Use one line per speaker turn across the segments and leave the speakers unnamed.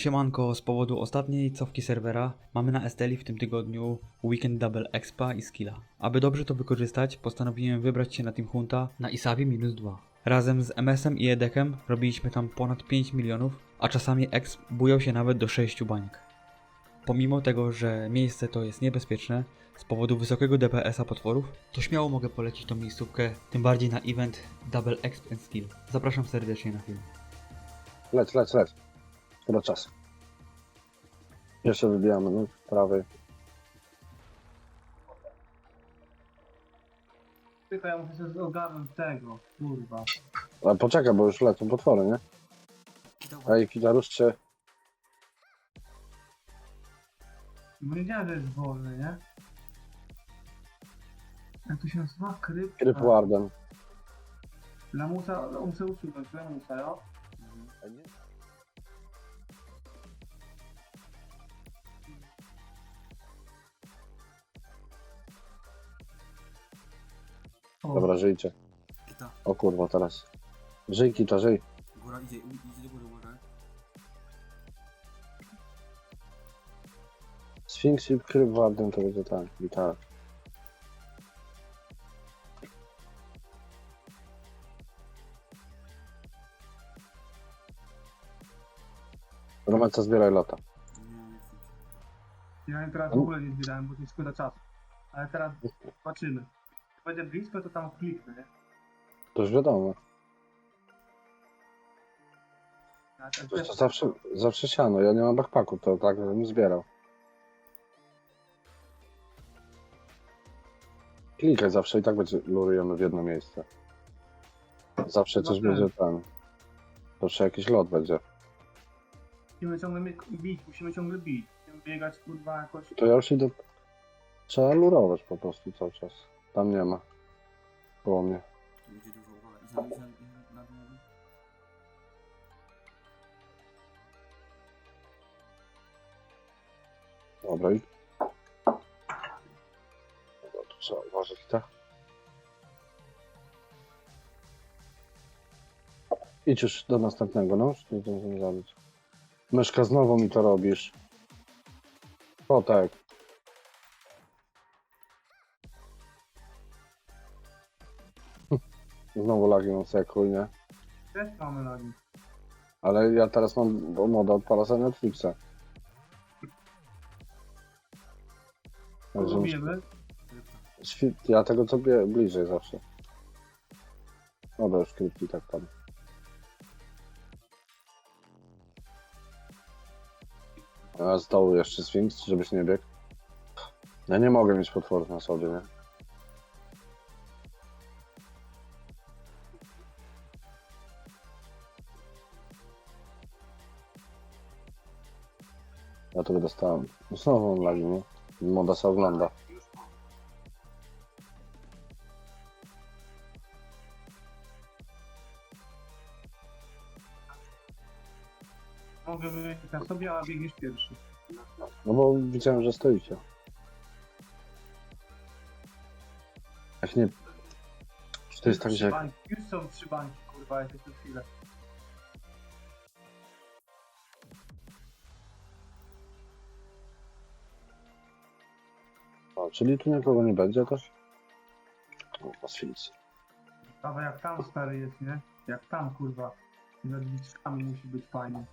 Siemanko, z powodu ostatniej cofki serwera mamy na STL w tym tygodniu Weekend Double Expa i Skilla. Aby dobrze to wykorzystać, postanowiłem wybrać się na Team Hunta na Isabi minus 2. Razem z MS-em i Edekiem robiliśmy tam ponad 5 milionów, a czasami exp bujał się nawet do 6 baniek. Pomimo tego, że miejsce to jest niebezpieczne z powodu wysokiego DPS-a potworów, to śmiało mogę polecić tą miejscówkę, tym bardziej na event Double Exp and Skill. Zapraszam serdecznie na film.
Leć, leć, leć. Szkoda czasu. Jeszcze wybijamy, no, prawej.
Tylko ja muszę sobie ogarnąć tego, kurwa.
Ale poczekaj, bo już lecą potwory, nie? Ej, Kita, ruszcie.
Bo nie wiedziałem, że jest wolny, nie? Jak to się nazywa? Kryp?
Kryp Warden.
Lamusa, muszę usunąć, lamusa, jo? O,
Dobra, żyjcie.
Kita,
O kurwa, teraz. Żyj, Kita, żyj.
góra idzie, idzie do góry, uważaj.
Sphinx i Kryp to będzie tak, gitara. Romanca zbieraj lata.
Nie, nie,
Ja teraz w ogóle nie zbierałem, bo to jest szkoda czasu. Ale teraz zobaczymy. Będzie blisko, to tam kliknę, nie?
To już wiadomo.
Tak
To zawsze, zawsze siano. Ja nie mam backpacku, to tak bym zbierał. Klikaj zawsze i tak będzie lurujemy w jedno miejsce. Zawsze coś
Chyba
będzie ten. Zawsze jakiś lot będzie.
Musimy ciągle mi- bić, musimy ciągle bić. Musimy biegać, kurwa, jakoś...
To ja już idę. Trzeba lurować po prostu cały czas. Tam nie ma. Koło mnie.
tu idzie dużo. Idź idź idź na, dół, dół.
Dobra i. Dobra, tu trzeba uważać, tak? Idź już do następnego, no. Już Nie zdążymy zabić. Myszka, znowu mi to robisz. O Znowu lagi mam sekul, nie?
Też mamy nogi.
Ale ja teraz mam moda odpala sobie Netflixa. Także
Robimy.
Świ- Ja tego co bie- bliżej zawsze. Dobra, już krypki tak tam. A z dołu jeszcze Sphinx, żebyś nie biegł. Ja nie mogę mieć potworów na sobie, nie? Dostałem. Znowu on lagi, nie? Moda se ogląda.
Mogę wyjść na sobie, a biegniesz pierwszy.
No bo widziałem, że stoicie. Jak nie... Czy to jest tak, że.
Już są trzy bańki, kurwa, jak jeszcze chwilę.
O, czyli tu nikogo nie będzie też? O, Sphinx.
Prawa jak tam stary jest, nie? Jak tam, kurwa. I nad liczkami musi być fajnie.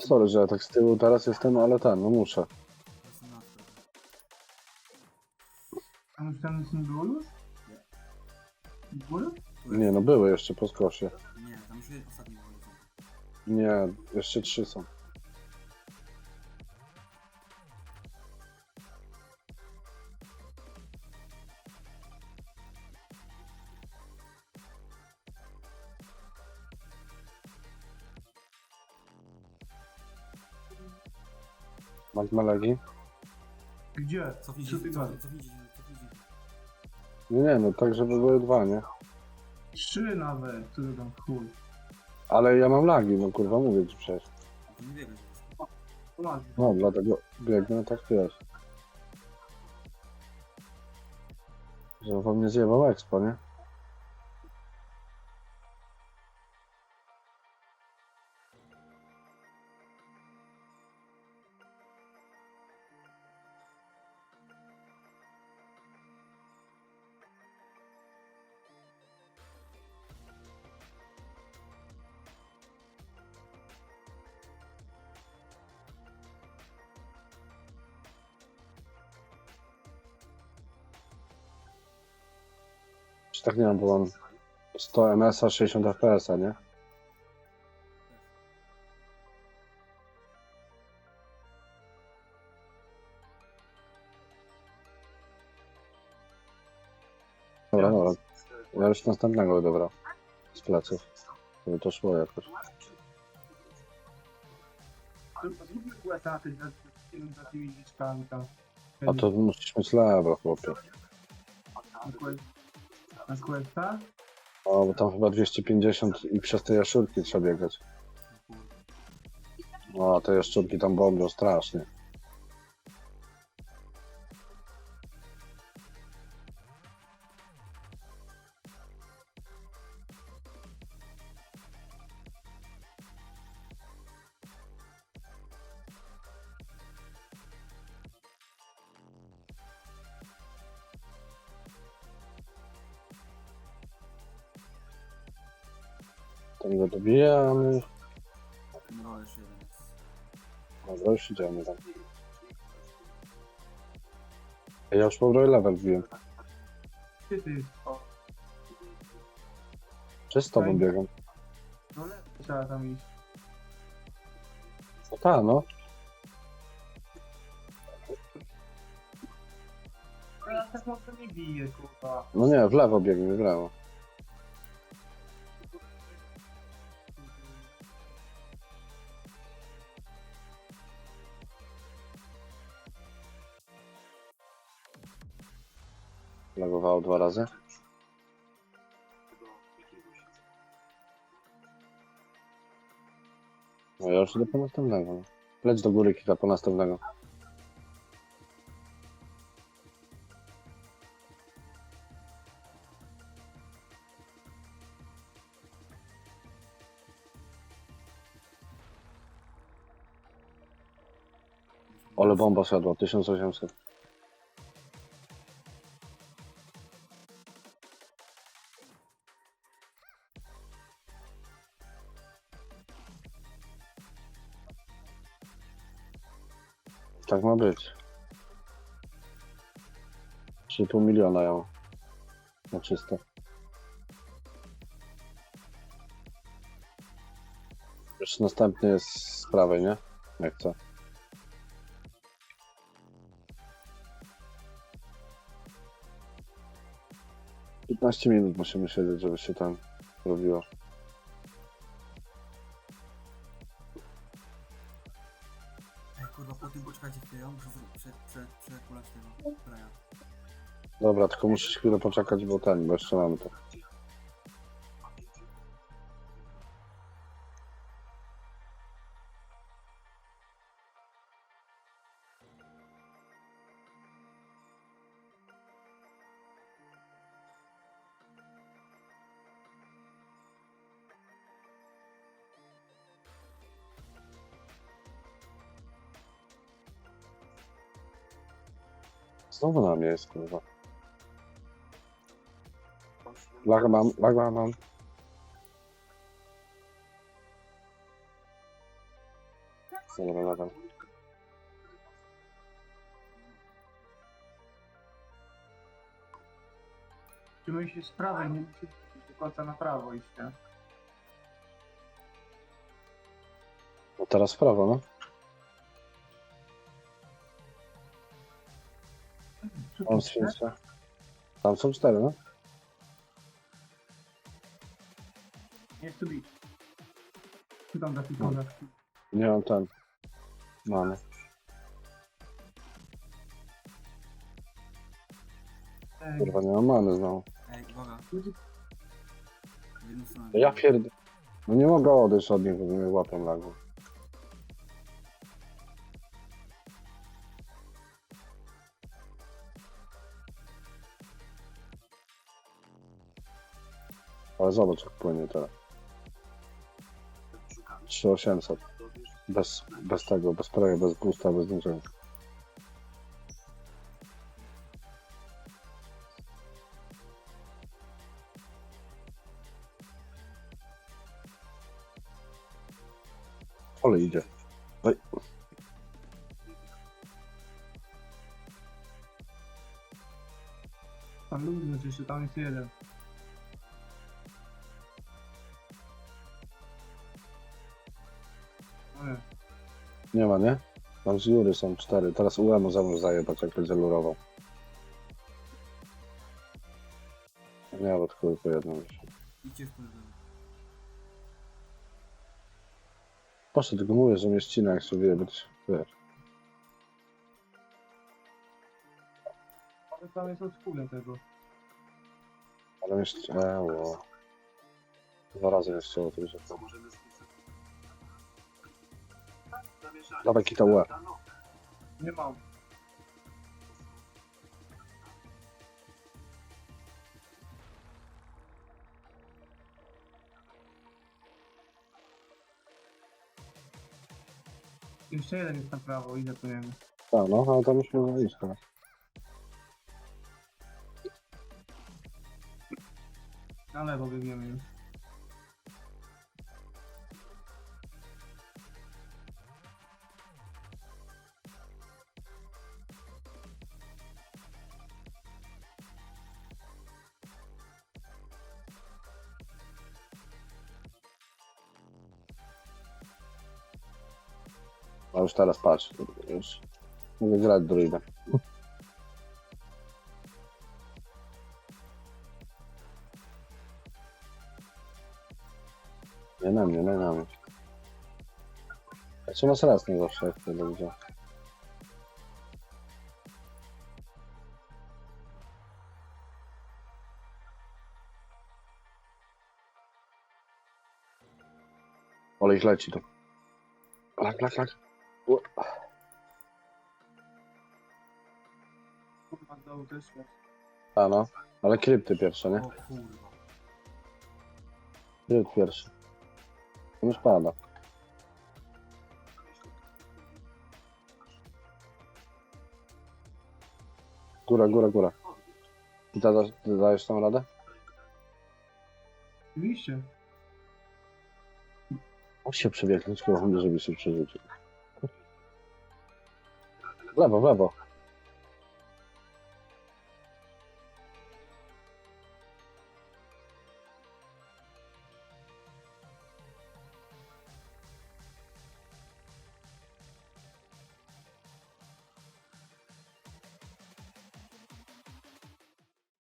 Sorry, że ja tak z tyłu teraz jestem, ale ten, no muszę.
Nie było już? Nie było już?
Nie no, były jeszcze po skosie.
Nie, tam już jest ostatni.
Nie, jeszcze trzy są. Magma lagi?
Gdzie?
Cofnijcie,
Co ty gadasz?
cofnijcie, cofnijcie, się, cofnijcie. się.
Nie, nie, no tak żeby były dwa, nie?
Trzy nawet, który tam chuj.
Ale ja mam lagi, no kurwa mówię ci przecież.
To nie.
Tu masz.
No dlatego biegnę tak wiesz. Że wam nie zjebał expo, nie? Czy tak nie mam, bo mam 100 ms-a, 60 fps-a, nie? Dobra, dobra. Ja już następnego dobra. Z pleców. Żeby to szło jakoś. A to musisz mieć lewo, chłopie.
Na quest- Na questa?
O, bo tam chyba 250 i przez te jaszczurki trzeba biegać.
O,
te jaszczurki tam bombią strasznie. Tam go dobijamy.
No jeszcze jeden jest.
Dobra, już idziemy tam. Ja już po level wbiłem.
Gdzie ty? O,
Czy z tobą biegam?
no lepiej trzeba tam iść.
No tak, no.
No ja tak mocno nie biję, kurwa.
No nie, w lewo biegnie, w lewo. Dwa razy. No ja już idę po następnego. Leć do góry kilka po następnego. Ole bomba siadła, 1800. Tak ma być. 3,5 miliona mam. Na czysto. Już następny jest z prawej, nie? Jak co? Piętnaście minut musimy siedzieć, żeby się tam robiło. Dobra, tylko musisz chwilę poczekać, bo ten, bo jeszcze mamy to. Znowu na mnie jest, kurwa. Laga mam, laga mam. Dobra, laga.
Się z prawej nie musisz do końca na prawo iść, nie?
No teraz w prawo, no. Tam są cztery, no.
Nie chcę bić. Czy tam taki kozak?
Nie mam ten. Mamy.
Ej,
Kurwa, nie mam mamy znowu.
Ej, uwaga.
ludzie-
W jedną stronę.
Ja pierd... No nie mogę odejść od nich, bo mnie łapią lagu. Ale zobacz jak płynie teraz. 3800. Bez, bez tego, bez prawa, bez boosta, bez niczego. Ale idzie. Oj,
Tam ludzi oczywiście, tam jest jeden. Nie
ma, nie? Tam z Jury są cztery. Teraz UM zamóż zajebać, jak będzie lurował. Nie, bo tylko po jednym już.
Idźcie w lewo.
Proszę, tylko mówię, że mnie ścina, jak sobie być, wiesz.
Ale tam jest od tego.
Ale mnie ścięło. Dwa razy mnie ścięło, to że Dawaj kita UE.
Nie mam. Jeszcze jeden jest na prawo, ile to wiemy.
Tak, no, ale tam już można iść teraz.
Na lewo biegniemy już.
A już teraz patrz, już mogę grać druida. Nie na mnie, nie na mnie. A czy masz raz nie zawsze, jak to będzie? Ale ich leci tu. Lak, lak, lak.
Dołu też jest.
A no, ale krypty pierwsze, nie?
O kurwa.
Krypt pierwszy. On już pada. Góra, góra, góra. I ta, ty dajesz tam radę?
Oczywiście.
Musi się przewieźć, tylko żeby się przerzucił. W lewo, w lewo.